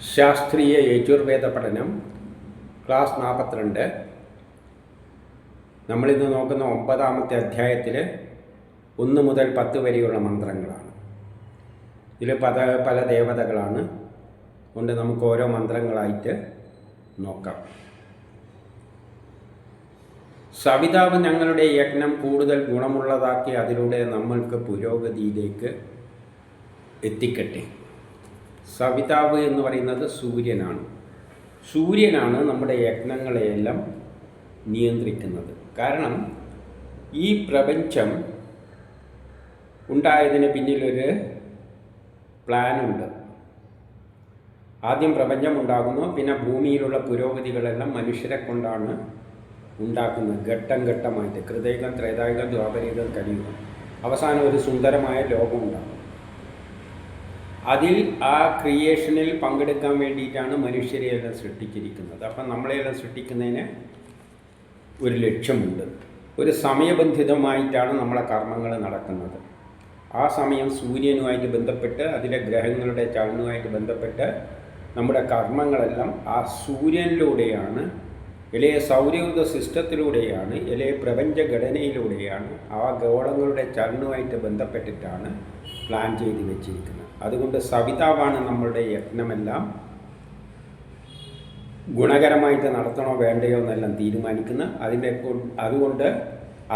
ശാസ്ത്രീയ യജുർവേദ പഠനം ക്ലാസ് നാൽപ്പത്തിരണ്ട് നമ്മളിന്ന് നോക്കുന്ന ഒമ്പതാമത്തെ അധ്യായത്തിൽ ഒന്ന് മുതൽ പത്ത് വരെയുള്ള മന്ത്രങ്ങളാണ്. ഇതിൽ പല പല ദേവതകളാണ്. കൊണ്ട് നമുക്ക് ഓരോ മന്ത്രങ്ങളായിട്ട് നോക്കാം. സവിതാവ് ഞങ്ങളുടെ യജ്ഞം കൂടുതൽ ഗുണമുള്ളതാക്കി അതിലൂടെ നമ്മൾക്ക് പുരോഗതിയിലേക്ക് എത്തിക്കട്ടെ. സവിതാവ് എന്ന് പറയുന്നത് സൂര്യനാണ്. സൂര്യനാണ് നമ്മുടെ യജ്ഞങ്ങളെയെല്ലാം നിയന്ത്രിക്കുന്നത്. കാരണം ഈ പ്രപഞ്ചം ഉണ്ടായതിന് പിന്നിലൊരു പ്ലാനുണ്ട്. ആദ്യം പ്രപഞ്ചം ഉണ്ടാകുന്നു പിന്നെ ഭൂമിയിലുള്ള പുരോഗതികളെല്ലാം മനുഷ്യരെ കൊണ്ടാണ് ഉണ്ടാക്കുന്നത്. ഘട്ടം ഘട്ടമായിട്ട് കൃതയുഗം ത്രേതായുഗം ദ്വാപരയുഗം കലിയുഗം. അവസാനം ഒരു സുന്ദരമായ ലോകം ഉണ്ടാകും അതിൽ ആ ക്രിയേഷനിൽ പങ്കെടുക്കാൻ വേണ്ടിയിട്ടാണ് മനുഷ്യരെ മനുഷ്യരെയെല്ലാം സൃഷ്ടിച്ചിരിക്കുന്നത്. അപ്പം നമ്മളെയെല്ലാം സൃഷ്ടിക്കുന്നതിന് ഒരു ലക്ഷ്യമുണ്ട്. ഒരു സമയബന്ധിതമായിട്ടാണ് നമ്മളെ കർമ്മങ്ങൾ നടക്കുന്നത്. ആ സമയം സൂര്യനുമായിട്ട് ബന്ധപ്പെട്ട് അതിലെ ഗ്രഹങ്ങളുടെ ചലനവുമായിട്ട് ബന്ധപ്പെട്ട് നമ്മുടെ കർമ്മങ്ങളെല്ലാം ആ സൂര്യനിലൂടെയാണ് ഇലയെ സൗരയൂഥ സിസ്റ്റത്തിലൂടെയാണ് ഇലയെ പ്രപഞ്ചഘടനയിലൂടെയാണ് ആ ഗോളങ്ങളുടെ ചലനവുമായിട്ട് ബന്ധപ്പെട്ടിട്ടാണ് പ്ലാൻ ചെയ്ത് വെച്ചിരിക്കുന്നത്. അതുകൊണ്ട് സവിതാവാണ് നമ്മളുടെ യജ്ഞമെല്ലാം ഗുണകരമായിട്ട് നടത്തണോ വേണ്ടയോ എന്നെല്ലാം തീരുമാനിക്കുന്ന അതിന്റെ അതുകൊണ്ട്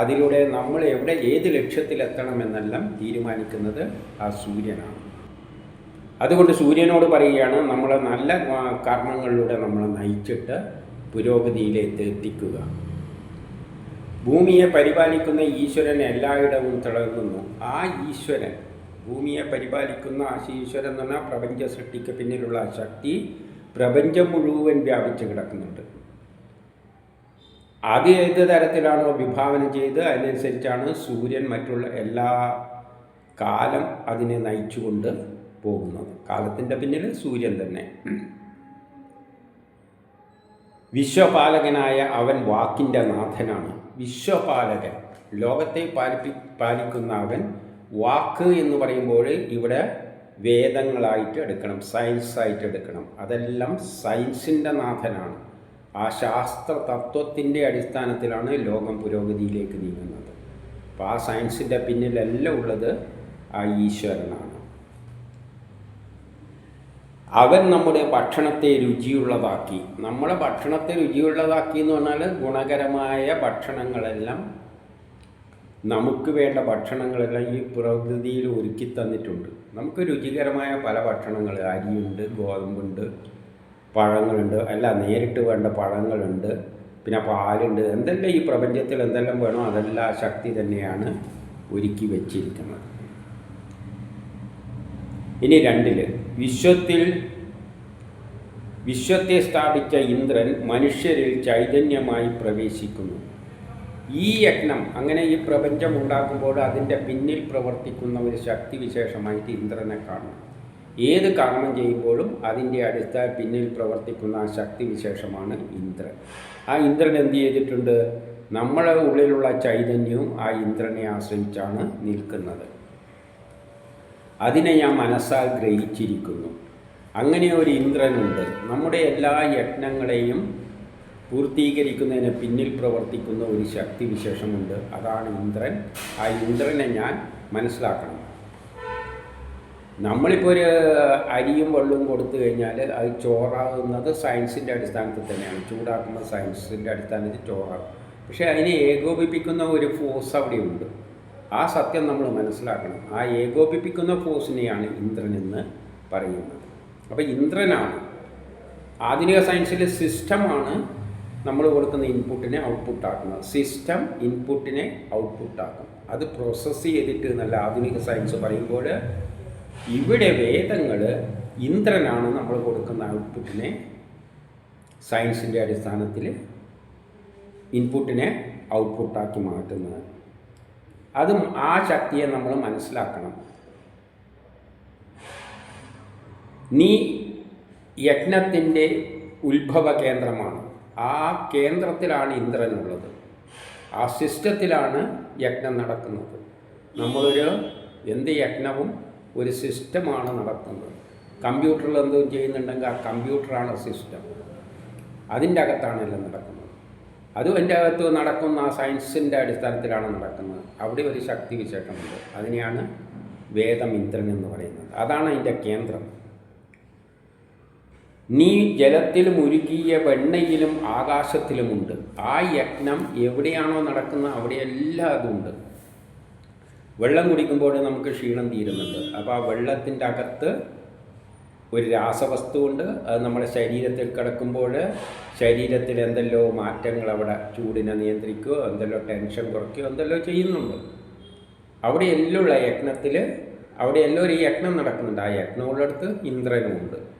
അതിലൂടെ നമ്മൾ എവിടെ ഏത് ലക്ഷ്യത്തിലെത്തണമെന്നെല്ലാം തീരുമാനിക്കുന്നത് ആ സൂര്യനാണ്. അതുകൊണ്ട് സൂര്യനോട് പറയുകയാണ് നമ്മൾ നല്ല കർമ്മങ്ങളിലൂടെ നമ്മളെ നയിച്ചിട്ട് പുരോഗതിയിലേക്ക് എത്തിക്കുക. ഭൂമിയെ പരിപാലിക്കുന്ന ഈശ്വരൻ എല്ലായിടവും തിളങ്ങുന്നു ആ ഈശ്വരൻ ഭൂമിയെ പരിപാലിക്കുന്ന ആ ഈശ്വരൻ എന്ന് പറഞ്ഞാൽ പ്രപഞ്ച സൃഷ്ടിക്ക് പിന്നിലുള്ള ശക്തി പ്രപഞ്ചം മുഴുവൻ വ്യാപിച്ച് കിടക്കുന്നുണ്ട്. അത് ഏത് തരത്തിലാണോ വിഭാവനം ചെയ്ത് അതിനനുസരിച്ചാണ് സൂര്യൻ മറ്റുള്ള എല്ലാ കാലം അതിനെ നയിച്ചുകൊണ്ട് പോകുന്നത്. കാലത്തിന്റെ പിന്നിൽ സൂര്യൻ തന്നെ. വിശ്വപാലകനായ അവൻ വാക്കിന്റെ നാഥനാണ്. വിശ്വപാലകൻ. ലോകത്തെ പാലിപ്പി പാലിക്കുന്ന അവൻ വാക്ക് എന്ന് പറയുമ്പോൾ ഇവിടെ വേദങ്ങളായിട്ട് എടുക്കണം സയൻസായിട്ട് എടുക്കണം. അതെല്ലാം സയൻസിന്റെ നാഥനാണ്. ആ ശാസ്ത്ര തത്വത്തിന്റെ അടിസ്ഥാനത്തിലാണ് ലോകം പുരോഗതിയിലേക്ക് നീങ്ങുന്നത്. അപ്പോൾ ആ സയൻസിന്റെ പിന്നിലെല്ലാം ഉള്ളത് ആ ഈശ്വരനാണ്. അവൻ നമ്മുടെ ഭക്ഷണത്തെ രുചിയുള്ളതാക്കി. നമ്മളെ ഭക്ഷണത്തെ രുചിയുള്ളതാക്കി എന്ന് പറഞ്ഞാൽ ഗുണകരമായ ഭക്ഷണങ്ങളെല്ലാം നമുക്ക് വേണ്ട ഭക്ഷണങ്ങളെല്ലാം ഈ പ്രകൃതിയിൽ ഒരുക്കി തന്നിട്ടുണ്ട്. നമുക്ക് രുചികരമായ പല ഭക്ഷണങ്ങൾ അരിയുണ്ട് ഗോതമ്പുണ്ട് പഴങ്ങളുണ്ട് അല്ല നേരിട്ട് വേണ്ട പഴങ്ങളുണ്ട് പിന്നെ പാലുണ്ട് എന്തെല്ലാം ഈ പ്രപഞ്ചത്തിൽ എന്തെല്ലാം വേണോ അതെല്ലാം ശക്തി തന്നെയാണ് ഒരുക്കി വച്ചിരിക്കുന്നത്. ഇനി രണ്ടിൽ വിശ്വത്തിൽ വിശ്വത്തെ സ്ഥാപിച്ച ഇന്ദ്രൻ മനുഷ്യരിൽ ചൈതന്യമായി പ്രവേശിക്കുന്നു. ഈ യജ്ഞം അങ്ങനെ ഈ പ്രപഞ്ചം ഉണ്ടാക്കുമ്പോൾ അതിന്റെ പിന്നിൽ പ്രവർത്തിക്കുന്ന ഒരു ശക്തി വിശേഷമായിട്ട് ഇന്ദ്രനെ കാണണം. ഏത് കർമ്മം ചെയ്യുമ്പോഴും അതിന്റെ അടിസ്ഥാന പിന്നിൽ പ്രവർത്തിക്കുന്ന ആ ശക്തി വിശേഷമാണ് ഇന്ദ്രൻ. ആ ഇന്ദ്രൻ എന്ത് ചെയ്തിട്ടുണ്ട്? നമ്മളെ ഉള്ളിലുള്ള ചൈതന്യവും ആ ഇന്ദ്രനെ ആശ്രയിച്ചാണ് നിൽക്കുന്നത്. അതിനെ ഞാൻ മനസ്സാൽ ഗ്രഹിച്ചിരിക്കുന്നു. അങ്ങനെ ഒരു ഇന്ദ്രനുണ്ട്. നമ്മുടെ എല്ലാ യജ്ഞങ്ങളെയും പൂർത്തീകരിക്കുന്നതിന് പിന്നിൽ പ്രവർത്തിക്കുന്ന ഒരു ശക്തി വിശേഷമുണ്ട്. അതാണ് ഇന്ദ്രൻ. ആ ഇന്ദ്രനെ ഞാൻ മനസ്സിലാക്കണം. നമ്മളിപ്പോൾ ഒരു അരിയും വെള്ളവും കൊടുത്തു കഴിഞ്ഞാൽ അത് ചോറാകുന്നത് സയൻസിന്റെ അടിസ്ഥാനത്തിൽ തന്നെയാണ്. ചൂടാക്കുന്നത് സയൻസിന്റെ അടിസ്ഥാനത്തിൽ ചോറാകും. പക്ഷേ അതിനെ ഏകോപിപ്പിക്കുന്ന ഒരു ഫോഴ്സ് അവിടെയുണ്ട്. ആ സത്യം നമ്മൾ മനസ്സിലാക്കണം. ആ ഏകോപിപ്പിക്കുന്ന ഫോഴ്സിനെയാണ് ഇന്ദ്രൻ എന്ന് പറയുന്നത്. അപ്പോൾ ഇന്ദ്രനാണ് ആധുനിക സയൻസിലെ സിസ്റ്റമാണ് നമ്മൾ കൊടുക്കുന്ന ഇൻപുട്ടിനെ ഔട്ട്പുട്ടാക്കുന്നത് സിസ്റ്റം ഇൻപുട്ടിനെ ഔട്ട്പുട്ടാക്കും അത് പ്രോസസ്സ് ചെയ്തിട്ട് എന്നല്ല ആധുനിക സയൻസ് പറയുമ്പോൾ ഇവിടെ വേദങ്ങൾ ഇന്ദ്രനാണ് നമ്മൾ കൊടുക്കുന്ന ഔട്ട്പുട്ടിനെ സയൻസിന്റെ അടിസ്ഥാനത്തിൽ ഇൻപുട്ടിനെ ഔട്ട്പുട്ടാക്കി മാറ്റുന്നത്. അതും ആ ശക്തിയെ നമ്മൾ മനസ്സിലാക്കണം. നീ യജ്ഞത്തിന്റെ ഉത്ഭവ കേന്ദ്രമാണ്. ആ കേന്ദ്രത്തിലാണ് ഇന്ദ്രനുള്ളത്. ആ സിസ്റ്റത്തിലാണ് യജ്ഞം നടക്കുന്നത്. നമ്മളൊരു എന്ത് യജ്ഞവും ഒരു സിസ്റ്റമാണ് നടക്കുന്നത് കമ്പ്യൂട്ടറിൽ എന്തോ ചെയ്യുന്നുണ്ടെങ്കിൽ ആ കമ്പ്യൂട്ടറാണ് സിസ്റ്റം. അതിന്റെ അകത്താണ് എല്ലാം നടക്കുന്നത്. അതും എന്റെ അകത്ത് നടക്കുന്ന ആ സയൻസിന്റെ അടിസ്ഥാനത്തിലാണ് നടക്കുന്നത്. അവിടെ ഒരു ശക്തി വിശേഷമുണ്ട്. അതിനെയാണ് വേദം ഇന്ദ്രൻ എന്ന് പറയുന്നത്. അതാണ് അതിന്റെ കേന്ദ്രം. നീ ജലത്തിൽ മുരുകിയ വെണ്ണയിലും ആകാശത്തിലുമുണ്ട്. ആ യജ്ഞം എവിടെയാണോ നടക്കുന്നത് അവിടെയെല്ലാം അതുണ്ട്. വെള്ളം കുടിക്കുമ്പോൾ നമുക്ക് ക്ഷീണം തീരുന്നുണ്ട്. അപ്പോൾ ആ വെള്ളത്തിന്റെ അകത്ത് ഒരു രാസവസ്തുവുണ്ട്. അത് നമ്മുടെ ശരീരത്തിൽ കിടക്കുമ്പോൾ ശരീരത്തിൽ എന്തെല്ലോ മാറ്റങ്ങൾ അവിടെ ചൂടിനെ നിയന്ത്രിക്കുകയോ എന്തെല്ലോ ടെൻഷൻ കുറയ്ക്കുകയോ എന്തെല്ലോ ചെയ്യുന്നുണ്ട്. അവിടെ എല്ലാം യജ്ഞത്തിൽ അവിടെ എല്ലാം ഒരു യജ്ഞം നടക്കുന്നുണ്ട്. ആ യജ്ഞമുള്ളിടത്ത് ഇന്ദ്രനുമുണ്ട്.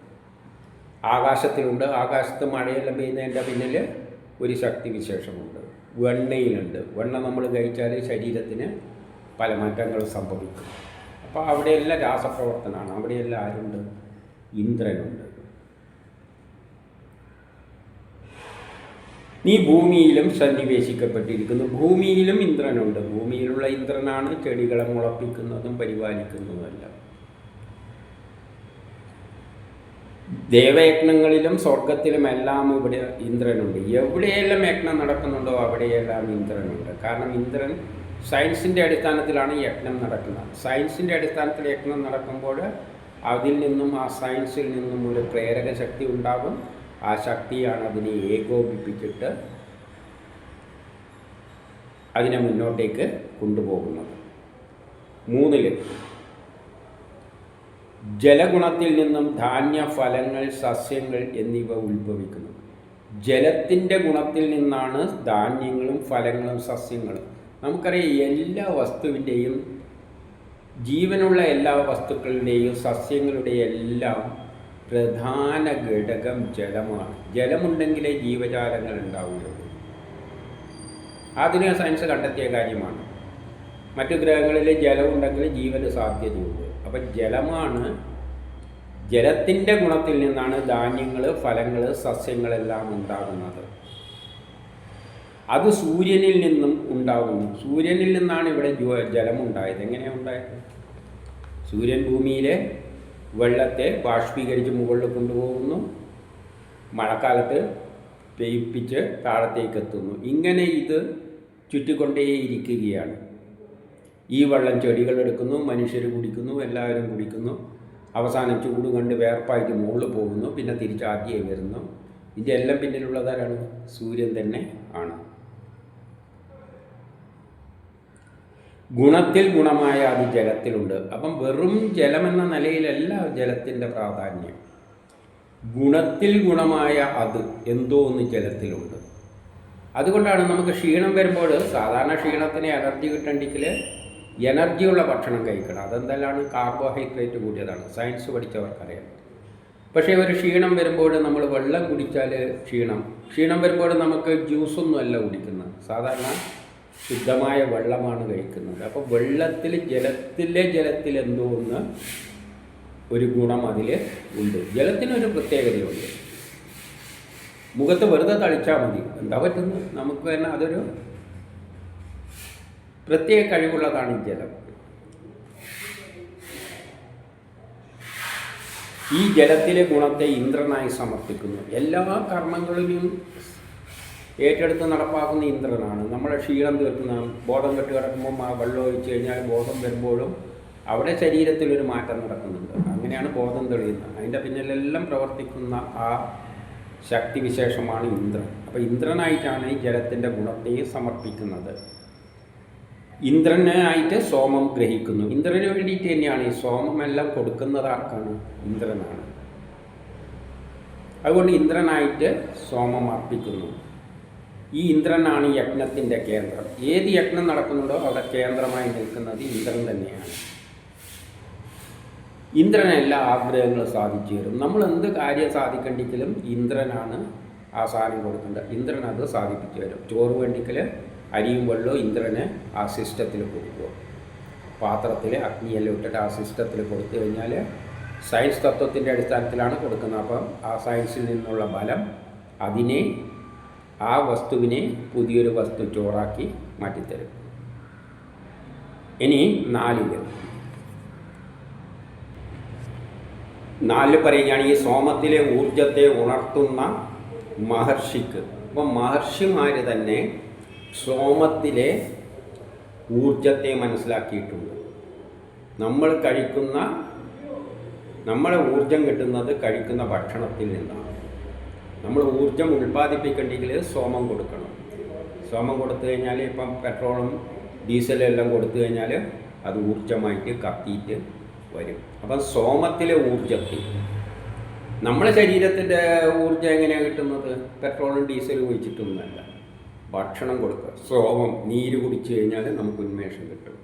ആകാശത്തിലുണ്ട്. ആകാശത്ത് മഴയെല്ലാം പെയ്യുന്നതിന്റെ പിന്നിൽ ഒരു ശക്തി വിശേഷമുണ്ട്. വെണ്ണയിലുണ്ട്. വെണ്ണ നമ്മൾ കഴിച്ചാൽ ശരീരത്തിന് പല മാറ്റങ്ങൾ സംഭവിക്കും. അപ്പോൾ അവിടെയെല്ലാം രാസപ്രവർത്തനമാണ്. അവിടെയെല്ലാം ആരുണ്ട്? ഇന്ദ്രനുണ്ട്. നീ ഭൂമിയിലും സന്നിവേശിക്കപ്പെട്ടിരിക്കുന്നു. ഭൂമിയിലും ഇന്ദ്രനുണ്ട്. ഭൂമിയിലുള്ള ഇന്ദ്രനാണ് ചെടികളെ മുളപ്പിക്കുന്നതും പരിപാലിക്കുന്നതുമെല്ലാം. ദേവയജ്ഞങ്ങളിലും സ്വർഗത്തിലും എല്ലാം ഇവിടെ ഇന്ദ്രനുണ്ട്. എവിടെയെല്ലാം യജ്ഞം നടക്കുന്നുണ്ടോ അവിടെയെല്ലാം ഇന്ദ്രനുണ്ട്. കാരണം ഇന്ദ്രൻ സയൻസിന്റെ അടിസ്ഥാനത്തിലാണ് യജ്ഞം നടക്കുന്നത്. സയൻസിന്റെ അടിസ്ഥാനത്തിൽ യജ്ഞം നടക്കുമ്പോൾ അതിൽ നിന്നും ആ സയൻസിൽ നിന്നും ഒരു പ്രേരക ശക്തി ഉണ്ടാകും. ആ ശക്തിയാണ് അതിനെ ഏകോപിപ്പിച്ചിട്ട് അതിനെ മുന്നോട്ടേക്ക് കൊണ്ടുപോകുന്നത്. മൂന്നിൽ ജലഗുണത്തിൽ നിന്നും ധാന്യ ഫലങ്ങൾ സസ്യങ്ങൾ എന്നിവ ഉത്ഭവിക്കുന്നു. ജലത്തിന്റെ ഗുണത്തിൽ നിന്നാണ് ധാന്യങ്ങളും ഫലങ്ങളും സസ്യങ്ങളും. നമുക്കറിയാം എല്ലാ വസ്തുവിന്റെയും ജീവനുള്ള എല്ലാ വസ്തുക്കളുടെയും സസ്യങ്ങളുടെയും എല്ലാം പ്രധാന ഘടകം ജലമാണ്. ജലമുണ്ടെങ്കിലേ ജീവജാലങ്ങൾ ഉണ്ടാവുകയുള്ളൂ. ആധുനിക സയൻസ് കണ്ടെത്തിയ കാര്യമാണ്. മറ്റു ഗ്രഹങ്ങളിൽ ജലമുണ്ടെങ്കിൽ ജീവന് സാധ്യതയുണ്ട് അപ്പം ജലമാണ്. ജലത്തിന്റെ ഗുണത്തിൽ നിന്നാണ് ധാന്യങ്ങൾ ഫലങ്ങൾ സസ്യങ്ങളെല്ലാം ഉണ്ടാകുന്നത്. അത് സൂര്യനിൽ നിന്നും ഉണ്ടാകുന്നു. സൂര്യനിൽ നിന്നാണ് ഇവിടെ ജലം ഉണ്ടായത്. എങ്ങനെയാണ് ഉണ്ടായത്? സൂര്യൻ ഭൂമിയിലെ വെള്ളത്തെ ബാഷ്പീകരിച്ച് മുകളിൽ കൊണ്ടുപോകുന്നു. മഴക്കാലത്ത് പെയ്പ്പിച്ച് താഴത്തേക്ക് എത്തുന്നു ഇങ്ങനെ ഇത് ചുറ്റിക്കൊണ്ടേയിരിക്കുകയാണ്. ഈ വെള്ളം ചെടികൾ എടുക്കുന്നു മനുഷ്യർ കുടിക്കുന്നു എല്ലാവരും കുടിക്കുന്നു. അവസാനം ചൂട് കണ്ട് വേർപ്പായിട്ട് മുകളിൽ പോകുന്നു പിന്നെ തിരിച്ചാദ്യമായി വരുന്നു. ഇതെല്ലാം പിന്നിലുള്ളതാരാണ്? സൂര്യൻ തന്നെ ആണ്. ഗുണത്തിൽ ഗുണമായ അത് ജലത്തിലുണ്ട്. അപ്പം വെറും ജലമെന്ന നിലയിലല്ല ജലത്തിന്റെ പ്രാധാന്യം. ഗുണത്തിൽ ഗുണമായ അത് എന്തോ ഒന്ന് ജലത്തിലുണ്ട്. അതുകൊണ്ടാണ് നമുക്ക് ക്ഷീണം വരുമ്പോൾ സാധാരണ ക്ഷീണത്തിന് എനർജി കിട്ടണ്ടെങ്കിൽ എനർജിയുള്ള ഭക്ഷണം കഴിക്കണം. അതെന്തെല്ലാണ് കാർബോഹൈഡ്രേറ്റ് കൂടിയതാണ്. സയൻസ് പഠിച്ചവർക്കറിയാം. പക്ഷേ ഒരു ക്ഷീണം വരുമ്പോൾ നമ്മൾ വെള്ളം കുടിച്ചാൽ ക്ഷീണം. ക്ഷീണം വരുമ്പോൾ നമുക്ക് ജ്യൂസൊന്നും അല്ല കുടിക്കുന്നത്. സാധാരണ ശുദ്ധമായ വെള്ളമാണ് കഴിക്കുന്നത്. അപ്പോൾ വെള്ളത്തിൽ ജലത്തിലെ ജലത്തിൽ എന്തോ ഒന്ന് ഒരു ഗുണം അതിൽ ഉണ്ട്. ജലത്തിനൊരു പ്രത്യേകതയുണ്ട്. മുഖത്ത് വെറുതെ തളിച്ചാൽ മതി. എന്താ പറ്റുന്നു നമുക്ക് തന്നെ അതൊരു പ്രത്യേക കഴിവുള്ളതാണ് ഈ ജലം. ഈ ജലത്തിലെ ഗുണത്തെ ഇന്ദ്രനായി സമർപ്പിക്കുന്നു. എല്ലാ കർമ്മങ്ങളിലും ഏറ്റെടുത്ത് നടപ്പാക്കുന്ന ഇന്ദ്രനാണ്. നമ്മളെ ക്ഷീണം തീർക്കുന്ന ബോധം കെട്ട് കിടക്കുമ്പോൾ ആ വെള്ളം ഒഴിച്ചു കഴിഞ്ഞാൽ ബോധം വരുമ്പോഴും അവിടെ ശരീരത്തിലൊരു മാറ്റം നടക്കുന്നുണ്ട്. അങ്ങനെയാണ് ബോധം തെളിയുന്നത്. അതിന്റെ പിന്നിലെല്ലാം പ്രവർത്തിക്കുന്ന ആ ശക്തിവിശേഷമാണ് ഇന്ദ്രൻ. അപ്പോൾ ഇന്ദ്രനായിട്ടാണ് ഈ ജലത്തിന്റെ ഗുണത്തെയും സമർപ്പിക്കുന്നത്. ഇന്ദ്രനായിട്ട് സോമം ഗ്രഹിക്കുന്നു. ഇന്ദ്രന് വേണ്ടിയിട്ട് തന്നെയാണ് ഈ സോമമെല്ലാം കൊടുക്കുന്നത് ആർക്കാണ്? ഇന്ദ്രനാണ്. അതുകൊണ്ട് ഇന്ദ്രനായിട്ട് സോമം അർപ്പിക്കുന്നു. ഈ ഇന്ദ്രനാണ് യജ്ഞത്തിന്റെ കേന്ദ്രം. ഏത് യജ്ഞം നടക്കുന്നുണ്ടോ അവിടെ കേന്ദ്രമായി നിൽക്കുന്നത് ഇന്ദ്രൻ തന്നെയാണ്. ഇന്ദ്രൻ എല്ലാ ആഗ്രഹങ്ങളും സാധിച്ചു തരും. നമ്മൾ എന്ത് കാര്യം സാധിക്കണ്ടെങ്കിലും ഇന്ദ്രനാണ് ആ സാധനം കൊടുക്കേണ്ടത്. ഇന്ദ്രൻ അത് സാധിപ്പിച്ചു തരും. ചോറ് വേണ്ടിക്കൽ അരിയും വെള്ളവും ഇന്ദ്രന് ആ സിസ്റ്റത്തിൽ കൊടുക്കുക. പാത്രത്തിൽ അഗ്നിയെല്ലാം ഇട്ടിട്ട് ആ സിസ്റ്റത്തിൽ കൊടുത്തു കഴിഞ്ഞാൽ സയൻസ് തത്വത്തിന്റെ അടിസ്ഥാനത്തിലാണ് കൊടുക്കുന്നത്. അപ്പം ആ സയൻസിൽ നിന്നുള്ള ബലം അതിനെ ആ വസ്തുവിനെ പുതിയൊരു വസ്തു ചോറാക്കി മാറ്റിത്തരും. ഇനി നാലിൽ നാലിൽ പറയുകയാണ് ഈ സോമത്തിലെ ഊർജത്തെ ഉണർത്തുന്ന മഹർഷിക്ക്. അപ്പം മഹർഷിമാർ തന്നെ സോമത്തിലെ ഊർജത്തെ മനസ്സിലാക്കിയിട്ടുണ്ട്. നമ്മൾ കഴിക്കുന്ന നമ്മളെ ഊർജം കിട്ടുന്നത് കഴിക്കുന്ന ഭക്ഷണത്തിൽ നിന്നാണ്. നമ്മൾ ഊർജം ഉൽപ്പാദിപ്പിക്കണമെങ്കിൽ സോമം കൊടുക്കണം. സോമം കൊടുത്തു കഴിഞ്ഞാൽ ഇപ്പം പെട്രോളും ഡീസലും എല്ലാം കൊടുത്തു കഴിഞ്ഞാൽ അത് ഊർജമായിട്ട് കത്തിയിട്ട് വരും. അപ്പം സോമത്തിലെ ഊർജത്തിൽ നമ്മുടെ ശരീരത്തിന്റെ ഊർജം എങ്ങനെയാണ് കിട്ടുന്നത്? പെട്രോളും ഡീസലും ഒഴിച്ചിട്ടൊന്നുമല്ല. ഭക്ഷണം കൊടുക്കുക. സോമം നീര് കുടിച്ചു കഴിഞ്ഞാൽ നമുക്ക് ഉന്മേഷം കിട്ടും.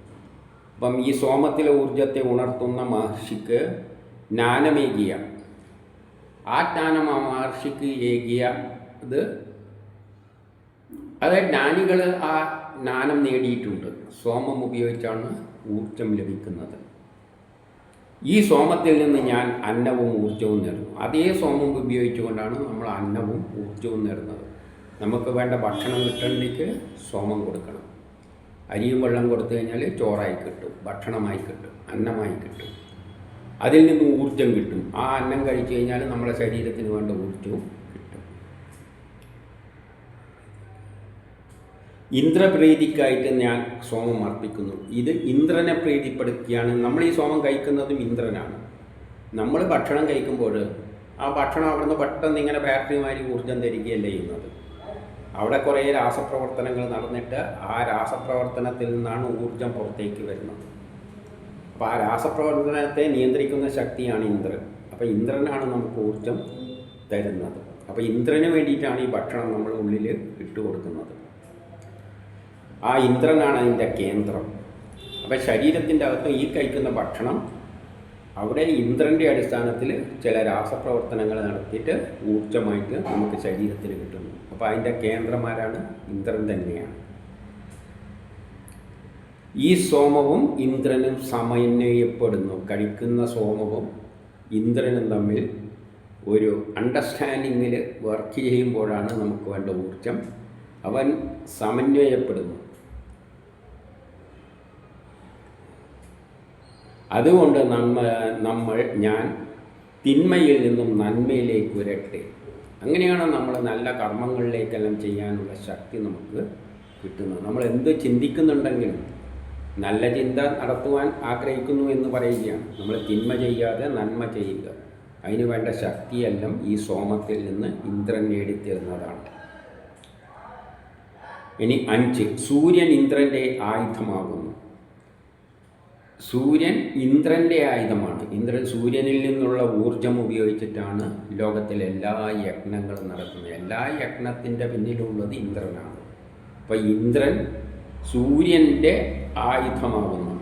അപ്പം ഈ സോമത്തിലെ ഊർജത്തെ ഉണർത്തുന്ന മഹർഷിക്ക് ജ്ഞാനമേകിയ. ആ ജ്ഞാനം ആ മഹർഷിക്ക് ഏകിയ ഇത്? അത് ജ്ഞാനികൾ ആ ജ്ഞാനം നേടിയിട്ടുണ്ട്. സോമം ഉപയോഗിച്ചാണ് ഊർജം ലഭിക്കുന്നത്. ഈ സോമത്തിൽ നിന്ന് ഞാൻ അന്നവും ഊർജവും നേടുന്നു. അതേ സോമം ഉപയോഗിച്ചുകൊണ്ടാണ് നമ്മൾ അന്നവും ഊർജവും നേടുന്നത്. നമുക്ക് വേണ്ട ഭക്ഷണം കിട്ടണമെങ്കിൽ സോമം കൊടുക്കണം. അരിയും വെള്ളം കൊടുത്തു കഴിഞ്ഞാൽ ചോറായി കിട്ടും ഭക്ഷണമായി കിട്ടും അന്നമായി കിട്ടും. അതിൽ നിന്ന് ഊർജം കിട്ടും. ആ അന്നം കഴിച്ചു കഴിഞ്ഞാൽ നമ്മുടെ ശരീരത്തിന് വേണ്ട ഊർജവും കിട്ടും. ഇന്ദ്രപ്രീതിക്കായിട്ട് ഞാൻ സോമം അർപ്പിക്കുന്നു. ഇത് ഇന്ദ്രനെ പ്രീതിപ്പെടുത്തിയാണ്. നമ്മൾ ഈ സോമം കഴിക്കുന്നതും ഇന്ദ്രനാണ്. നമ്മൾ ഭക്ഷണം കഴിക്കുമ്പോൾ ആ ഭക്ഷണം അവിടുന്ന് പെട്ടെന്ന് ഇങ്ങനെ ബാറ്ററിമാരി ഊർജം തരികയല്ലേ ചെയ്യുന്നത്. അവിടെ കുറേ രാസപ്രവർത്തനങ്ങൾ നടന്നിട്ട് ആ രാസപ്രവർത്തനത്തിൽ നിന്നാണ് ഊർജം പുറത്തേക്ക് വരുന്നത്. അപ്പോൾ ആ രാസപ്രവർത്തനത്തെ നിയന്ത്രിക്കുന്ന ശക്തിയാണ് ഇന്ദ്രൻ. അപ്പോൾ ഇന്ദ്രനാണ് നമുക്ക് ഊർജം തരുന്നത്. അപ്പോൾ ഇന്ദ്രന് വേണ്ടിയിട്ടാണ് ഈ ഭക്ഷണം നമ്മൾ ഉള്ളിൽ ഇട്ട് കൊടുക്കുന്നത്. ആ ഇന്ദ്രനാണ് അതിന്റെ കേന്ദ്രം. അപ്പോൾ ശരീരത്തിന്റെ അകത്ത് ഈ കഴിക്കുന്ന ഭക്ഷണം അവിടെ ഇന്ദ്രന്റെ അടിസ്ഥാനത്തിൽ ചില രാസപ്രവർത്തനങ്ങൾ നടത്തിയിട്ട് ഊർജമായിട്ട് നമുക്ക് ശരീരത്തിന് കിട്ടുന്നു. അപ്പോൾ അതിന്റെ കേന്ദ്രമാരാണ് ഇന്ദ്രൻ തന്നെയാണ്. ഈ സോമവും ഇന്ദ്രനും സമന്വയപ്പെടുന്നു. കഴിക്കുന്ന സോമവും ഇന്ദ്രനും തമ്മിൽ ഒരു അണ്ടർസ്റ്റാൻഡിങ്ങിൽ വർക്ക് ചെയ്യുമ്പോഴാണ് നമുക്ക് വേണ്ട ഊർജം അവൻ സമന്വയപ്പെടുന്നു. അതുകൊണ്ട് നമ്മ നമ്മൾ ഞാൻ തിന്മയിൽ നിന്നും നന്മയിലേക്ക് വരട്ടെ. അങ്ങനെയാണ് നമ്മൾ നല്ല കർമ്മങ്ങളിലേക്കെല്ലാം ചെയ്യാനുള്ള ശക്തി നമുക്ക് കിട്ടുന്നത്. നമ്മൾ എന്ത് ചിന്തിക്കുന്നുണ്ടെങ്കിലും നല്ല ചിന്ത നടത്തുവാൻ ആഗ്രഹിക്കുന്നു എന്ന് പറയുകയാണ്. നമ്മൾ തിന്മ ചെയ്യാതെ നന്മ ചെയ്യുക. അതിനു വേണ്ട ശക്തിയെല്ലാം ഈ സോമത്തിൽ നിന്ന് ഇന്ദ്രൻ നേടിത്തരുന്നതാണ്. ഇനി അഞ്ച് സൂര്യൻ ഇന്ദ്രന്റെ ആയുധമാകുന്നു. സൂര്യൻ ഇന്ദ്രന്റെ ആയുധമാണ്. ഇന്ദ്രൻ സൂര്യനിൽ നിന്നുള്ള ഊർജം ഉപയോഗിച്ചിട്ടാണ് ലോകത്തിലെ എല്ലാ യജ്ഞങ്ങളും നടക്കുന്നത് എല്ലാ യജ്ഞത്തിന്റെ പിന്നിലുള്ളത് ഇന്ദ്രനാണ്. അപ്പോൾ ഇന്ദ്രൻ സൂര്യന്റെ ആയുധമാകുന്നു.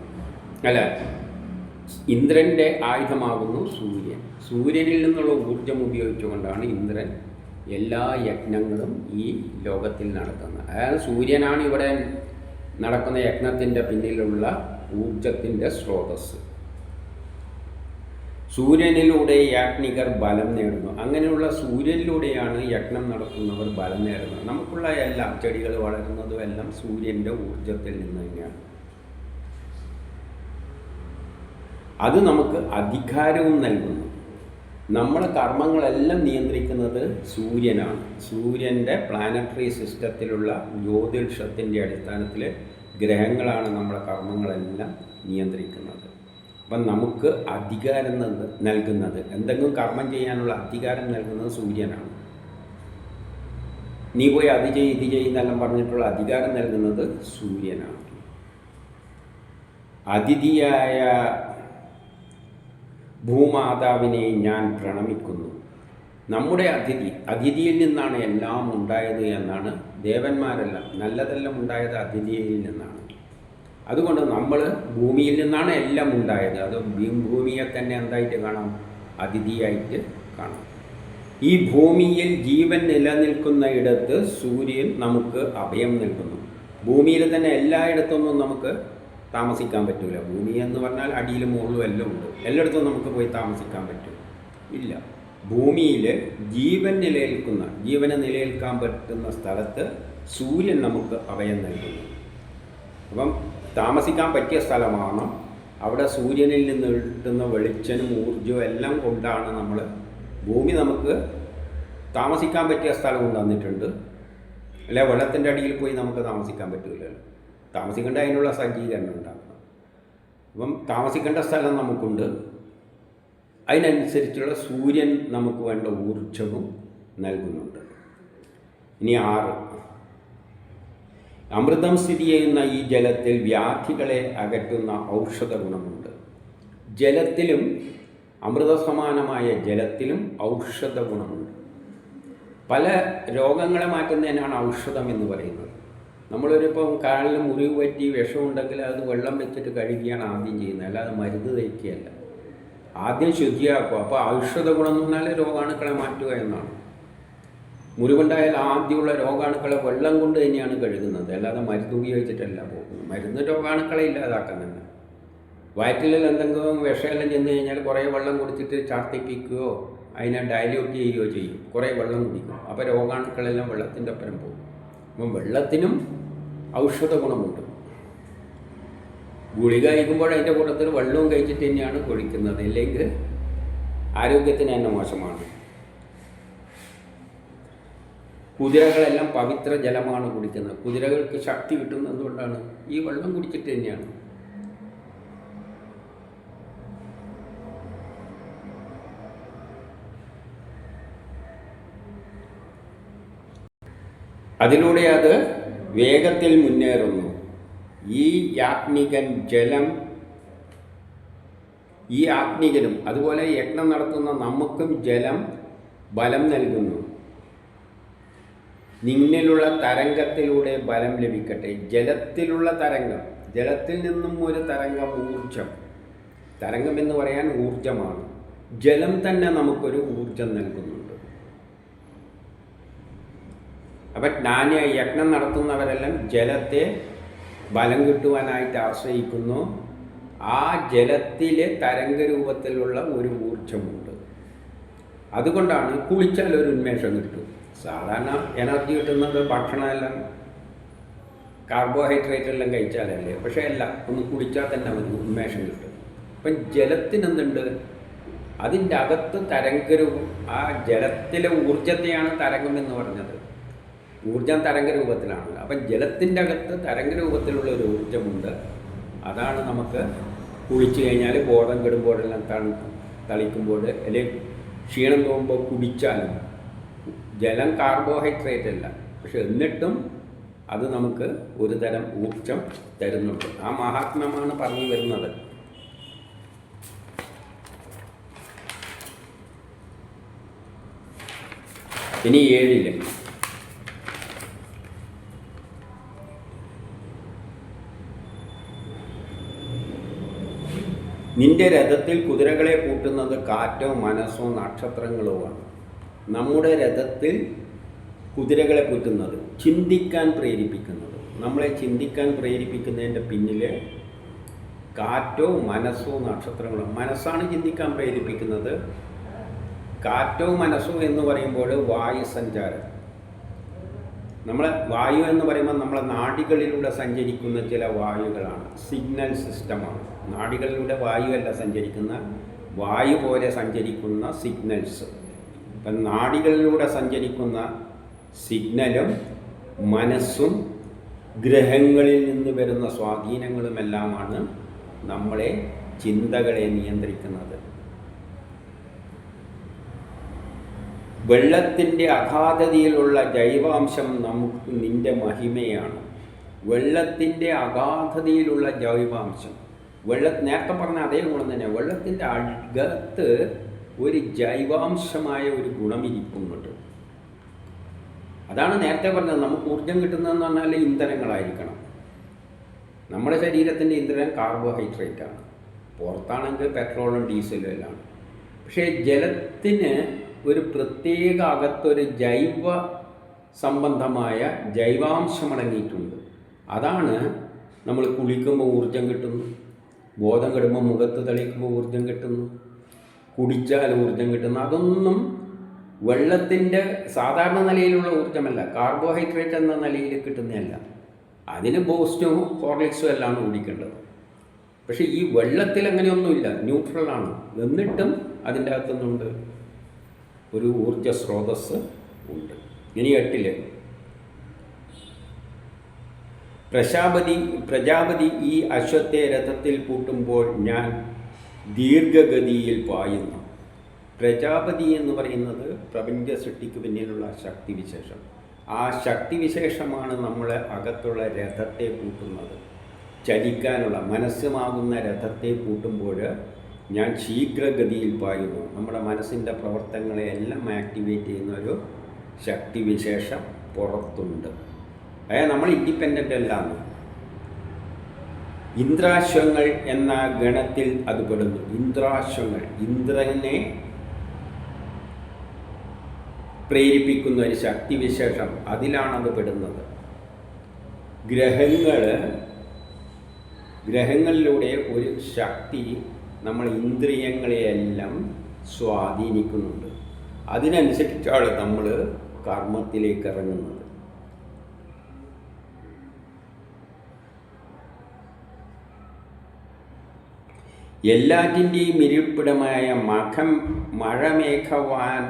അല്ല ഇന്ദ്രന്റെ ആയുധമാകുന്നു സൂര്യൻ. സൂര്യനിൽ നിന്നുള്ള ഊർജം ഉപയോഗിച്ചുകൊണ്ടാണ് ഇന്ദ്രൻ എല്ലാ യജ്ഞങ്ങളും ഈ ലോകത്തിൽ നടത്തുന്നത്. അതായത് സൂര്യനാണ് ഇവിടെ നടക്കുന്ന യജ്ഞത്തിന്റെ പിന്നിലുള്ള ഊർജത്തിന്റെ സ്രോതസ് സൂര്യനിലൂടെ യാജ്ഞികർ ബലം നേടുന്നു. അങ്ങനെയുള്ള സൂര്യനിലൂടെയാണ് യജ്ഞം നടത്തുന്നവർ ബലം നേടുന്നത്. നമുക്കുള്ള എല്ലാം ചെടികൾ വളരുന്നതും എല്ലാം സൂര്യന്റെ ഊർജത്തിൽ നിന്ന് തന്നെയാണ്. അത് നമുക്ക് അധികാരവും നൽകുന്നു. നമ്മുടെ കർമ്മങ്ങളെല്ലാം നിയന്ത്രിക്കുന്നത് സൂര്യനാണ്. സൂര്യന്റെ പ്ലാനറ്ററി സിസ്റ്റത്തിലുള്ള ജ്യോതിഷത്തിന്റെ അടിസ്ഥാനത്തിൽ ഗ്രഹങ്ങളാണ് നമ്മുടെ കർമ്മങ്ങളെല്ലാം നിയന്ത്രിക്കുന്നത്. അപ്പം നമുക്ക് അധികാരം നൽ- നൽകുന്നത് എന്തെങ്കിലും കർമ്മം ചെയ്യാനുള്ള അധികാരം നൽകുന്നത് സൂര്യനാണ്. നീ പോയി അത് ചെയ്യ് ഇത് ചെയ്യുന്നെല്ലാം പറഞ്ഞിട്ടുള്ള അധികാരം നൽകുന്നത് സൂര്യനാണ്. അതിഥിയായ ഭൂമാതാവിനെ ഞാൻ പ്രണമിക്കുന്നു. നമ്മുടെ അതിഥി അതിഥിയിൽ നിന്നാണ് എല്ലാം ഉണ്ടായത് എന്നാണ് ദേവന്മാരെല്ലാം നല്ലതെല്ലാം ഉണ്ടായത് അതിഥിയിൽ നിന്നാണ്. അതുകൊണ്ട് നമ്മൾ ഭൂമിയിൽ നിന്നാണ് എല്ലാം ഉണ്ടായത്. അത് ഭൂമിയെ തന്നെ എന്തായിട്ട് കാണാം? അതിഥിയായിട്ട് കാണാം. ഈ ഭൂമിയിൽ ജീവൻ നിലനിൽക്കുന്ന ഇടത്ത് സൂര്യൻ നമുക്ക് അഭയം നൽകുന്നു. ഭൂമിയിൽ തന്നെ എല്ലായിടത്തൊന്നും നമുക്ക് താമസിക്കാൻ പറ്റില്ല ഭൂമി എന്ന് പറഞ്ഞാൽ അടിയിലും മുകളിലും എല്ലാം ഉണ്ട്. എല്ലായിടത്തും നമുക്ക് പോയി താമസിക്കാൻ പറ്റും. ഇല്ല. ഭൂമിയിൽ ജീവൻ നിലനിൽക്കുന്ന ജീവനെ നിലനിൽക്കാൻ പറ്റുന്ന സ്ഥലത്ത് സൂര്യൻ നമുക്ക് അഭയം നൽകുന്നു. അപ്പം താമസിക്കാൻ പറ്റിയ സ്ഥലമാണ്. അവിടെ സൂര്യനിൽ നിന്ന് കിട്ടുന്ന വെളിച്ചനും ഊർജവും എല്ലാം കൊണ്ടാണ് നമ്മൾ ഭൂമി നമുക്ക് താമസിക്കാൻ പറ്റിയ സ്ഥലം തന്നിട്ടുണ്ട് അല്ലെ വെള്ളത്തിന്റെ അടിയിൽ പോയി നമുക്ക് താമസിക്കാൻ പറ്റില്ലല്ലോ താമസിക്കേണ്ട അതിനുള്ള സജ്ജീകരണം ഉണ്ടാക്കണം. അപ്പം താമസിക്കേണ്ട സ്ഥലം നമുക്കുണ്ട്. അതിനനുസരിച്ചുള്ള സൂര്യൻ നമുക്ക് വേണ്ട ഊർജവും നൽകുന്നുണ്ട്. ഇനി ആറ്. അമൃതം സ്ഥിതി ചെയ്യുന്ന ഈ ജലത്തിൽ വ്യാധികളെ അകറ്റുന്ന ഔഷധ ഗുണമുണ്ട്. ജലത്തിലും അമൃതസമാനമായ ജലത്തിലും ഔഷധ ഗുണമുണ്ട്. പല രോഗങ്ങളെ മാറ്റുന്നതിനാണ് ഔഷധം എന്ന് പറയുന്നത്. നമ്മളൊരിപ്പം കാലിൽ മുറിവ് പറ്റി വിഷമുണ്ടെങ്കിൽ അത് വെള്ളം വെച്ചിട്ട് കഴുകിയാണ് ആദ്യം ചെയ്യുന്നത്. അല്ലാതെ മരുന്ന് തയ്ക്കുകയല്ല. ആദ്യം ശുദ്ധിയാക്കുക അപ്പോൾ ഔഷധ ഗുണം എന്ന് പറഞ്ഞാൽ രോഗാണുക്കളെ മാറ്റുക എന്നാണ്. മുറിവുണ്ടായാൽ ആദ്യമുള്ള രോഗാണുക്കളെ വെള്ളം കൊണ്ട് തന്നെയാണ് കഴുകുന്നത്. അല്ലാതെ മരുന്ന് ഉപയോഗിച്ചിട്ടല്ല പോകുന്നത്. മരുന്ന് രോഗാണുക്കളെ ഇല്ലാതാക്കുന്നുണ്ട് തന്നെ. വയറ്റിലെല്ലാം എന്തെങ്കിലും വിഷമെല്ലാം ചെന്ന് കഴിഞ്ഞാൽ കുറേ വെള്ളം കുടിച്ചിട്ട് ചാർത്തിപ്പിക്കുകയോ അതിനെ ഡയലൂട്ട് ചെയ്യുകയോ ചെയ്യും. കുറേ വെള്ളം കുടിക്കും. അപ്പോൾ രോഗാണുക്കളെല്ലാം വെള്ളത്തിന്റെ ഒപ്പരം പോകും. അപ്പം വെള്ളത്തിനും ഔഷധ ഗുണമുണ്ട്. ഗുളിക കഴിക്കുമ്പോൾ അതിന്റെ കൂട്ടത്തിൽ വെള്ളവും കഴിച്ചിട്ട് തന്നെയാണ് കുടിക്കുന്നത് ഇല്ലെങ്കിൽ ആരോഗ്യത്തിന് തന്നെ മോശമാണ്. കുതിരകളെല്ലാം പവിത്ര ജലമാണ് കുടിക്കുന്നത്. കുതിരകൾക്ക് ശക്തി കിട്ടുന്നത് എന്തുകൊണ്ടാണ് ഈ വെള്ളം കുടിച്ചിട്ട് തന്നെയാണ്. അതിലൂടെ അത് വേഗത്തിൽ മുന്നേറുന്നു. ഈ യാജ്ഞികൻ ജലം ഈ ആത്മീകനും അതുപോലെ യജ്ഞം നടത്തുന്ന നമുക്കും ജലം ബലം നൽകുന്നു. നിന്നിലുള്ള തരംഗത്തിലൂടെ ബലം ലഭിക്കട്ടെ. ജലത്തിലുള്ള തരംഗം. ജലത്തിൽ നിന്നും ഒരു തരംഗം ഊർജം. തരംഗം എന്ന് പറയാൻ ഊർജമാണ്. ജലം തന്നെ നമുക്കൊരു ഊർജം നൽകുന്നുണ്ട്. അപ്പം ജ്ഞാന യജ്ഞം നടത്തുന്നവരെല്ലാം ജലത്തെ ബലം കിട്ടുവാനായിട്ട് ആശ്രയിക്കുന്നു. ആ ജലത്തിലെ തരംഗരൂപത്തിലുള്ള ഒരു ഊർജമുണ്ട് അതുകൊണ്ടാണ് കുളിച്ചാൽ ഒരു ഉന്മേഷം കിട്ടും. സാധാരണ എനർജി കിട്ടുന്നത് ഭക്ഷണമെല്ലാം കാർബോഹൈഡ്രേറ്റ് എല്ലാം കഴിച്ചാലല്ലേ? പക്ഷേ അല്ല ഒന്ന് കുടിച്ചാൽ തന്നെ മതി ഉന്മേഷം കിട്ടും. അപ്പം ജലത്തിനെന്തുണ്ട്? അതിന്റെ അകത്ത് തരംഗരൂപം ആ ജലത്തിലെ ഊർജത്തെയാണ് തരംഗം എന്ന് പറഞ്ഞത്. ഊർജം തരംഗ തരംഗരൂപത്തിലാണ് അപ്പം ജലത്തിന്റെ അകത്ത് തരംഗ രൂപത്തിലുള്ള ഒരു ഊർജമുണ്ട്. അതാണ് നമുക്ക് കുളിച്ചു കഴിഞ്ഞാൽ ബോധം കെടുമ്പോഴെല്ലാം തണു തളിക്കുമ്പോൾ അല്ലെങ്കിൽ ക്ഷീണം തോന്നുമ്പോൾ കുടിച്ചാലും ജലം കാർബോഹൈഡ്രേറ്റ് അല്ല. പക്ഷെ എന്നിട്ടും അത് നമുക്ക് ഒരു തരം ഊർജം തരുന്നുണ്ട്. ആ മഹാത്മ്യമാണ് പറഞ്ഞു വരുന്നത്. ഇനി ഏഴിൽ. നിന്റെ രഥത്തിൽ കുതിരകളെ കൂട്ടുന്നത് കാറ്റോ മനസ്സോ നക്ഷത്രങ്ങളുമാണ് നമ്മുടെ രഥത്തിൽ കുതിരകളെ കൂട്ടുന്നത് ചിന്തിക്കാൻ പ്രേരിപ്പിക്കുന്നത്. നമ്മളെ ചിന്തിക്കാൻ പ്രേരിപ്പിക്കുന്നതിന്റെ പിന്നിൽ കാറ്റോ മനസ്സോ നക്ഷത്രങ്ങളോ. മനസ്സാണ് ചിന്തിക്കാൻ പ്രേരിപ്പിക്കുന്നത്. കാറ്റോ മനസ്സോ എന്ന് പറയുമ്പോൾ വായു സഞ്ചാരം. നമ്മളെ വായു എന്ന് പറയുമ്പോൾ നമ്മളെ നാടികളിലൂടെ സഞ്ചരിക്കുന്ന ചില വായുകളാണ്. സിഗ്നൽ സിസ്റ്റമാണ്. നാടികളിലൂടെ വായുവല്ല സഞ്ചരിക്കുന്ന വായു പോലെ സഞ്ചരിക്കുന്ന സിഗ്നൽസ്. ഇപ്പം നാടികളിലൂടെ സഞ്ചരിക്കുന്ന സിഗ്നലും മനസ്സും ഗ്രഹങ്ങളിൽ നിന്ന് വരുന്ന സ്വാധീനങ്ങളുമെല്ലാമാണ് നമ്മളെ ചിന്തകളെ നിയന്ത്രിക്കുന്നത്. വെള്ളത്തിന്റെ അഗാധതയിലുള്ള ജൈവാംശം നമുക്ക് നിന്റെ മഹിമയാണ്. വെള്ളത്തിന്റെ അഗാധതയിലുള്ള ജൈവാംശം. വെള്ള നേരത്തെ പറഞ്ഞ അതേ ഗുണം തന്നെ. വെള്ളത്തിന്റെ അകത്ത് ഒരു ജൈവാംശമായ ഒരു ഗുണം ഇരിക്കുന്നുണ്ട് അതാണ് നേരത്തെ പറഞ്ഞത്. നമുക്ക് ഊർജം കിട്ടുന്നതെന്ന് പറഞ്ഞാൽ ഇന്ധനങ്ങളായിരിക്കണം. നമ്മുടെ ശരീരത്തിന്റെ ഇന്ധനം കാർബോഹൈഡ്രേറ്റ് ആണ് പുറത്താണെങ്കിൽ പെട്രോളും ഡീസലും എല്ലാം. പക്ഷേ ജലത്തിന് ഒരു പ്രത്യേക അകത്തൊരു ജൈവ സംബന്ധമായ ജൈവാംശം അടങ്ങിയിട്ടുണ്ട്. അതാണ് നമ്മൾ കുളിക്കുമ്പോൾ ഊർജം കിട്ടുന്നു ബോധം കെടുമ്പോൾ മുഖത്ത് തെളിക്കുമ്പോൾ ഊർജം കിട്ടുന്നു കുടിച്ചാൽ ഊർജം കിട്ടുന്നു. അതൊന്നും വെള്ളത്തിന്റെ സാധാരണ നിലയിലുള്ള ഊർജമല്ല കാർബോഹൈഡ്രേറ്റ് എന്ന നിലയിൽ കിട്ടുന്നതല്ല. അതിന് ബോസ്റ്റോ ഹോർലിക്സും എല്ലാം കുടിക്കേണ്ടത്. പക്ഷേ ഈ വെള്ളത്തിൽ അങ്ങനെയൊന്നുമില്ല ന്യൂട്രലാണ് എന്നിട്ടും അതിന്റെ അകത്തുനിന്നുണ്ട്. ഒരു ഊർജ സ്രോതസ് ഉണ്ട്. ഇനി എട്ടിൽ. പ്രശാപതി പ്രജാപതി ഈ അശ്വത്തെ രഥത്തിൽ പൂട്ടുമ്പോൾ ഞാൻ ദീർഘഗതിയിൽ പായുന്നു. പ്രജാപതി എന്ന് പറയുന്നത് പ്രപഞ്ച സൃഷ്ടിക്ക് പിന്നിലുള്ള ശക്തിവിശേഷം. ആ ശക്തിവിശേഷമാണ് നമ്മളെ അകത്തുള്ള രഥത്തെ പൂട്ടുന്നത്. ചലിക്കാനുള്ള മനസ്സുമാകുന്ന രഥത്തെ പൂട്ടുമ്പോൾ ഞാൻ ശീഘ്രഗതിയിൽ പായുന്നു. നമ്മുടെ മനസ്സിന്റെ പ്രവർത്തനങ്ങളെ എല്ലാം ആക്ടിവേറ്റ് ചെയ്യുന്ന ഒരു ശക്തിവിശേഷം പുറത്തുണ്ട്. അതായത് നമ്മൾ ഇൻഡിപെൻഡന്റ് അല്ലാന്ന്. ഇന്ദ്രാശ്വങ്ങൾ എന്ന ഗണത്തിൽ അത് പെടുന്നു. ഇന്ദ്രാശ്വങ്ങൾ ഇന്ദ്രനെ പ്രേരിപ്പിക്കുന്ന ഒരു ശക്തിവിശേഷം അതിലാണത് പെടുന്നത്. ഗ്രഹങ്ങൾ ഗ്രഹങ്ങളിലൂടെ ഒരു ശക്തി നമ്മൾ ഇന്ദ്രിയങ്ങളെയെല്ലാം സ്വാധീനിക്കുന്നുണ്ട്. അതിനനുസരിച്ചാണ് നമ്മൾ കർമ്മത്തിലേക്ക് ഇറങ്ങുന്നത്. എല്ലാറ്റിന്റെയും ഇരിപ്പിടമായ മഖം മഴമേഘവാൻ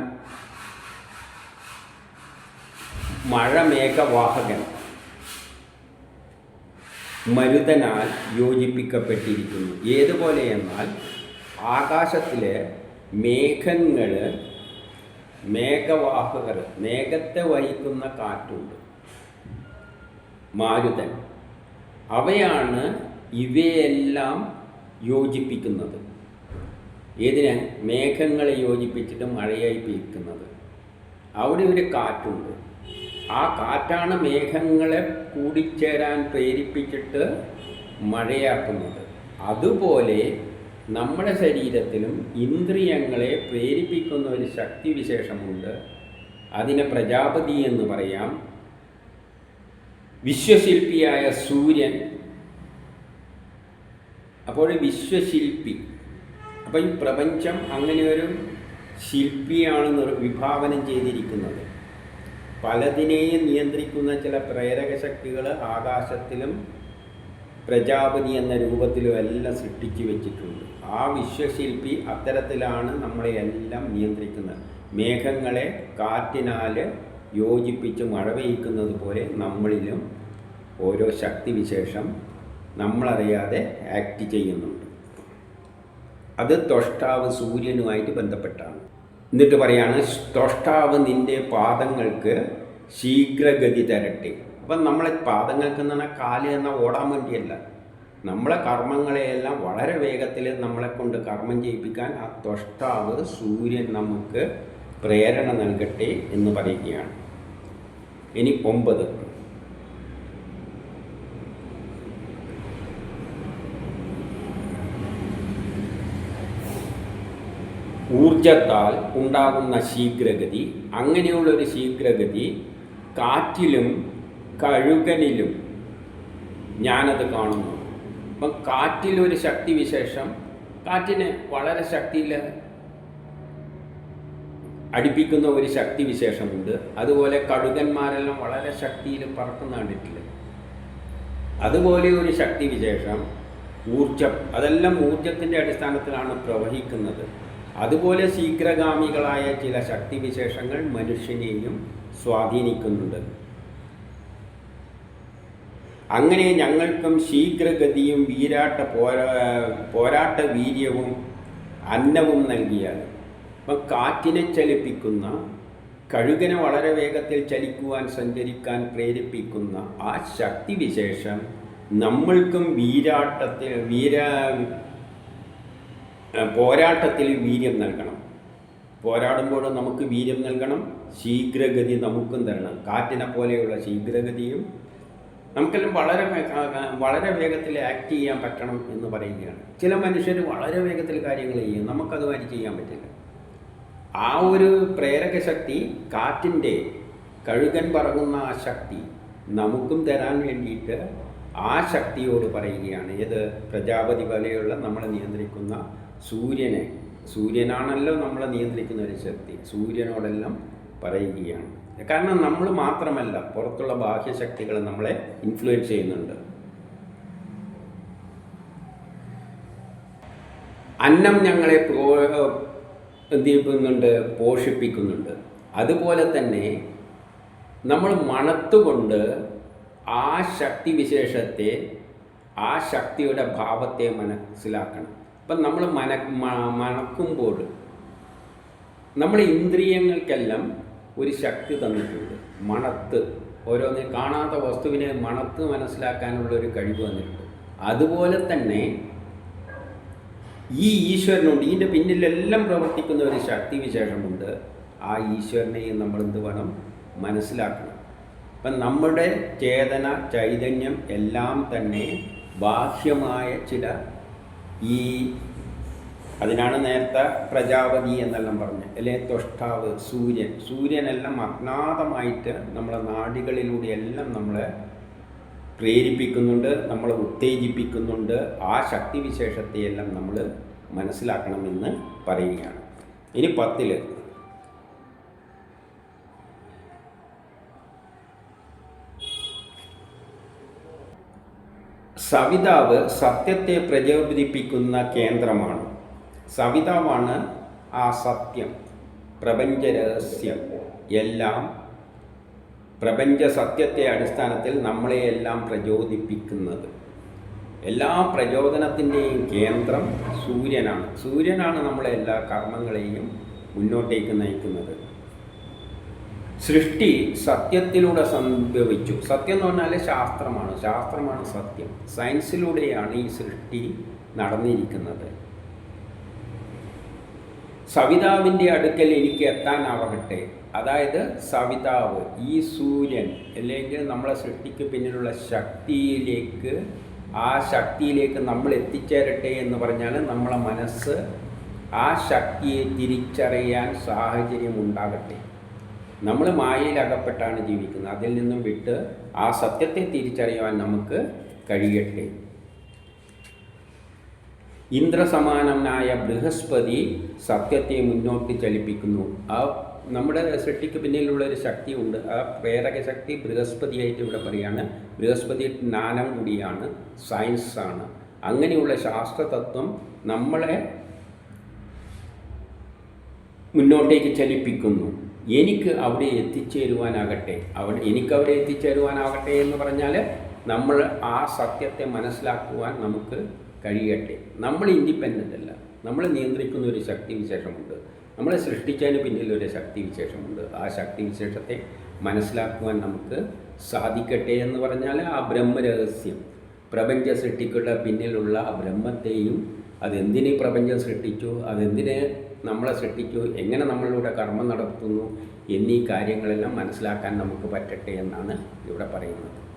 മഴമേഘവാഹകൻ. മരുതനാൽ യോജിപ്പിക്കപ്പെട്ടിരിക്കുന്നു. ഏതുപോലെ എന്നാൽ ആകാശത്തിലെ മേഘങ്ങൾ മേഘവാഹകർ മേഘത്തെ വഹിക്കുന്ന കാറ്റുണ്ട്. മാരുതൻ. അവയാണ് ഇവയെല്ലാം യോജിപ്പിക്കുന്നത്. ഏതിനെ? മേഘങ്ങളെ യോജിപ്പിച്ചിട്ട് മഴയായി പെയ്ക്കുന്നത്. അവിടെ ഒരു കാറ്റുണ്ട്. ആ കാറ്റാണ് മേഘങ്ങളെ കൂടിച്ചേരാൻ പ്രേരിപ്പിച്ചിട്ട് മഴയാക്കുന്നത്. അതുപോലെ നമ്മുടെ ശരീരത്തിലും ഇന്ദ്രിയങ്ങളെ പ്രേരിപ്പിക്കുന്ന ഒരു ശക്തി വിശേഷമുണ്ട്. അതിനെ പ്രജാപതി എന്ന് പറയാം. വിശ്വശില്പിയായ സൂര്യൻ. അപ്പോൾ വിശ്വശില്പി. അപ്പോൾ ഈ പ്രപഞ്ചം അങ്ങനെ ഒരു ശില്പിയാണ് വിഭാവനം ചെയ്തിരിക്കുന്നത്. പലതിനെയും നിയന്ത്രിക്കുന്ന ചില പ്രേരക ശക്തികൾ ആകാശത്തിലും പ്രജാപതി എന്ന രൂപത്തിലും എല്ലാം സൃഷ്ടിച്ചു വെച്ചിട്ടുണ്ട്. ആ വിശ്വശില്പി അത്തരത്തിലാണ് നമ്മളെ എല്ലാം നിയന്ത്രിക്കുന്നത്. മേഘങ്ങളെ കാറ്റിനാൽ യോജിപ്പിച്ച് മഴ പെയ്ക്കുന്നത് പോലെ നമ്മളിലും ഓരോ ശക്തിവിശേഷം നമ്മളറിയാതെ ആക്ട് ചെയ്യുന്നുണ്ട്. അത് തൊഷ്ടാവ് സൂര്യനുമായിട്ട് ബന്ധപ്പെട്ടാണ്. എന്നിട്ട് പറയാണ് തൊഷ്ടാവ് നിന്റെ പാദങ്ങൾക്ക് ശീഘ്രഗതി തരട്ടെ. അപ്പം നമ്മളെ പാദങ്ങൾക്ക് എന്ന് പറഞ്ഞാൽ കാൽ എന്ന ഓടാൻ വേണ്ടിയല്ല. നമ്മളെ കർമ്മങ്ങളെയെല്ലാം വളരെ വേഗത്തിൽ നമ്മളെ കൊണ്ട് കർമ്മം ചെയ്യിപ്പിക്കാൻ ആ തൊഷ്ടാവ് സൂര്യൻ നമുക്ക് പ്രേരണ നൽകട്ടെ എന്ന് പറയുകയാണ്. ഇനി ഒമ്പത്. ഊർജത്താൽ ഉണ്ടാകുന്ന ശീഘ്രഗതി അങ്ങനെയുള്ളൊരു ശീഘ്രഗതി കാറ്റിലും കഴുകനിലും ഞാനത് കാണുന്നു. അപ്പം കാറ്റിലൊരു ശക്തിവിശേഷം കാറ്റിന് വളരെ ശക്തിയിൽ അടുപ്പിക്കുന്ന ഒരു ശക്തിവിശേഷമുണ്ട്. അതുപോലെ കഴുകന്മാരെല്ലാം വളരെ ശക്തിയിൽ പറക്കുന്ന കണ്ടിട്ടില്ല? അതുപോലെ ഒരു ശക്തിവിശേഷം ഊർജം അതെല്ലാം ഊർജത്തിന്റെ അടിസ്ഥാനത്തിലാണ് പ്രവഹിക്കുന്നത്. അതുപോലെ ശീഘ്രഗാമികളായ ചില ശക്തിവിശേഷങ്ങൾ മനുഷ്യനെയും സ്വാധീനിക്കുന്നുണ്ട്. അങ്ങനെ ഞങ്ങൾക്കും ശീഘ്രഗതിയും വീരാട്ട പോരാ പോരാട്ട വീര്യവും അന്നവും നൽകിയാൽ ഇപ്പം കാറ്റിനെ ചലിപ്പിക്കുന്ന കഴുകനെ വളരെ വേഗത്തിൽ ചലിക്കുവാൻ സഞ്ചരിക്കാൻ പ്രേരിപ്പിക്കുന്ന ആ ശക്തിവിശേഷം നമ്മൾക്കും വീരാട്ടത്തിൽ വീര പോരാട്ടത്തിൽ വീര്യം നൽകണം. പോരാടുമ്പോൾ നമുക്ക് വീര്യം നൽകണം. ശീഘ്രഗതി നമുക്കും തരണം. കാറ്റിനെ പോലെയുള്ള ശീഘ്രഗതിയും നമുക്കെല്ലാം വളരെ വളരെ വേഗത്തിൽ ആക്ട് ചെയ്യാൻ പറ്റണം എന്ന് പറയുകയാണ്. ചില മനുഷ്യർ വളരെ വേഗത്തിൽ കാര്യങ്ങൾ ചെയ്യും. നമുക്കതുമാതിരി ചെയ്യാൻ പറ്റില്ല. ആ ഒരു പ്രേരക ശക്തി കാറ്റിന്റെ കഴുകൻ പറങ്ങുന്ന ആ ശക്തി നമുക്കും തരാൻ വേണ്ടിയിട്ട് ആ ശക്തിയോട് പറയുകയാണ്. ഏത് പ്രജാപതി പോലെയുള്ള നമ്മളെ നിയന്ത്രിക്കുന്ന സൂര്യനെ. സൂര്യനാണല്ലോ നമ്മളെ നിയന്ത്രിക്കുന്ന ഒരു ശക്തി. സൂര്യനോടെല്ലാം പറയുകയാണ്. കാരണം നമ്മൾ മാത്രമല്ല പുറത്തുള്ള ബാഹ്യശക്തികൾ നമ്മളെ ഇൻഫ്ലുവൻസ് ചെയ്യുന്നുണ്ട്. അന്നം ഞങ്ങളെ പ്രോ എന്ത് ചെയ്യുന്നുണ്ട് പോഷിപ്പിക്കുന്നുണ്ട്. അതുപോലെ തന്നെ നമ്മൾ മണത്തുകൊണ്ട് ആ ശക്തി വിശേഷത്തെ ആ ശക്തിയുടെ ഭാവത്തെ മനസ്സിലാക്കണം. അപ്പം നമ്മൾ മന മണക്കുമ്പോൾ നമ്മുടെ ഇന്ദ്രിയങ്ങൾക്കെല്ലാം ഒരു ശക്തി തന്നിട്ടുണ്ട്. മണത്ത്. ഓരോന്ന് കാണാത്ത വസ്തുവിനെ മണത്ത് മനസ്സിലാക്കാനുള്ള ഒരു കഴിവ് തന്നിട്ടുണ്ട്. അതുപോലെ തന്നെ ഈ ഈശ്വരനുണ്ട്. ഇതിന്റെ പിന്നിലെല്ലാം പ്രവർത്തിക്കുന്ന ഒരു ശക്തി വിശേഷമുണ്ട്. ആ ഈശ്വരനെയും നമ്മൾ എന്ത് വേണം? മനസ്സിലാക്കണം. അപ്പം നമ്മുടെ ചേതന ചൈതന്യം എല്ലാം തന്നെ ബാഹ്യമായ ചില ഈ അതിനാണ് നേരത്തെ പ്രജാപതി എന്നെല്ലാം പറഞ്ഞത്. അല്ലെ? തൊഷ്ടാവ് സൂര്യൻ. സൂര്യനെല്ലാം അജ്ഞാതമായിട്ട് നമ്മളെ നാടികളിലൂടെ എല്ലാം നമ്മളെ പ്രേരിപ്പിക്കുന്നുണ്ട് നമ്മളെ ഉത്തേജിപ്പിക്കുന്നുണ്ട്. ആ ശക്തിവിശേഷത്തെയെല്ലാം നമ്മൾ മനസ്സിലാക്കണമെന്ന് പറയുകയാണ്. ഇനി പത്തിൽ സവിതാവ് സത്യത്തെ പ്രചോദിപ്പിക്കുന്ന കേന്ദ്രമാണ്. സവിതാവാണ് ആ സത്യം. പ്രപഞ്ചരഹസ്യം. എല്ലാം പ്രപഞ്ച സത്യത്തെ അടിസ്ഥാനത്തിൽ നമ്മളെയെല്ലാം പ്രചോദിപ്പിക്കുന്നത്. എല്ലാ പ്രചോദനത്തിന്റെയും കേന്ദ്രം സൂര്യനാണ്. സൂര്യനാണ് നമ്മളെ എല്ലാ കർമ്മങ്ങളെയും മുന്നോട്ടേക്ക് നയിക്കുന്നത്. സൃഷ്ടി സത്യത്തിലൂടെ സംഭവിച്ചു. സത്യം എന്ന് പറഞ്ഞാൽ ശാസ്ത്രമാണ്. ശാസ്ത്രമാണ് സത്യം. സയൻസിലൂടെയാണ് ഈ സൃഷ്ടി നടന്നിരിക്കുന്നത്. സവിതാവിന്റെ അടുക്കൽ എനിക്ക് എത്താനാവട്ടെ. അതായത് സവിതാവ് ഈ സൂര്യൻ അല്ലെങ്കിൽ നമ്മളെ സൃഷ്ടിക്ക് പിന്നിലുള്ള ശക്തിയിലേക്ക് ആ ശക്തിയിലേക്ക് നമ്മൾ എത്തിച്ചേരട്ടെ എന്ന് പറഞ്ഞാൽ നമ്മളെ മനസ്സ് ആ ശക്തിയെ തിരിച്ചറിയാൻ സാഹചര്യം ഉണ്ടാകട്ടെ. നമ്മൾ മായയിൽ അകപ്പെട്ടാണ് ജീവിക്കുന്നത്. അതിൽ നിന്നും വിട്ട് ആ സത്യത്തെ തിരിച്ചറിയുവാൻ നമുക്ക് കഴിയട്ടെ. ഇന്ദ്രസമാനനായ ബൃഹസ്പതി സത്യത്തെ മുന്നോട്ട് ചലിപ്പിക്കുന്നു. ആ നമ്മുടെ സൃഷ്ടിക്ക് പിന്നിലുള്ള ഒരു ശക്തി ഉണ്ട്. ആ പ്രേരക ശക്തി ബൃഹസ്പതിയായിട്ട് ഇവിടെ പറയാണ്. ബൃഹസ്പതി ജ്ഞാനം കൂടിയാണ് സയൻസാണ് അങ്ങനെയുള്ള ശാസ്ത്രതത്വം നമ്മളെ മുന്നോട്ടേക്ക് ചലിപ്പിക്കുന്നു. എനിക്ക് അവിടെ എത്തിച്ചേരുവാനാകട്ടെ. അവിടെ എനിക്ക് അവിടെ എത്തിച്ചേരുവാനാകട്ടെ എന്ന് പറഞ്ഞാൽ നമ്മൾ ആ സത്യത്തെ മനസ്സിലാക്കുവാൻ നമുക്ക് കഴിയട്ടെ. നമ്മൾ ഇൻഡിപെൻഡന്റ് അല്ല. നമ്മൾ നിയന്ത്രിക്കുന്ന ഒരു ശക്തി വിശേഷമുണ്ട്. നമ്മളെ സൃഷ്ടിച്ചതിന് പിന്നിൽ ഒരു ശക്തി വിശേഷമുണ്ട്. ആ ശക്തി വിശേഷത്തെ മനസ്സിലാക്കുവാൻ നമുക്ക് സാധിക്കട്ടെ എന്ന് പറഞ്ഞാൽ ആ ബ്രഹ്മരഹസ്യം. പ്രപഞ്ച സൃഷ്ടിക്കുള്ള പിന്നിലുള്ള ആ ബ്രഹ്മത്തെയും അതെന്തിനെ പ്രപഞ്ചം സൃഷ്ടിച്ചു? അതെന്തിന് നമ്മളെ സൃഷ്ടിച്ചു എങ്ങനെ നമ്മളിലൂടെ കർമ്മം നടത്തുന്നു എന്നീ കാര്യങ്ങളെല്ലാം മനസ്സിലാക്കാൻ നമുക്ക് പറ്റട്ടെ എന്നാണ് ഇവിടെ പറയുന്നത്.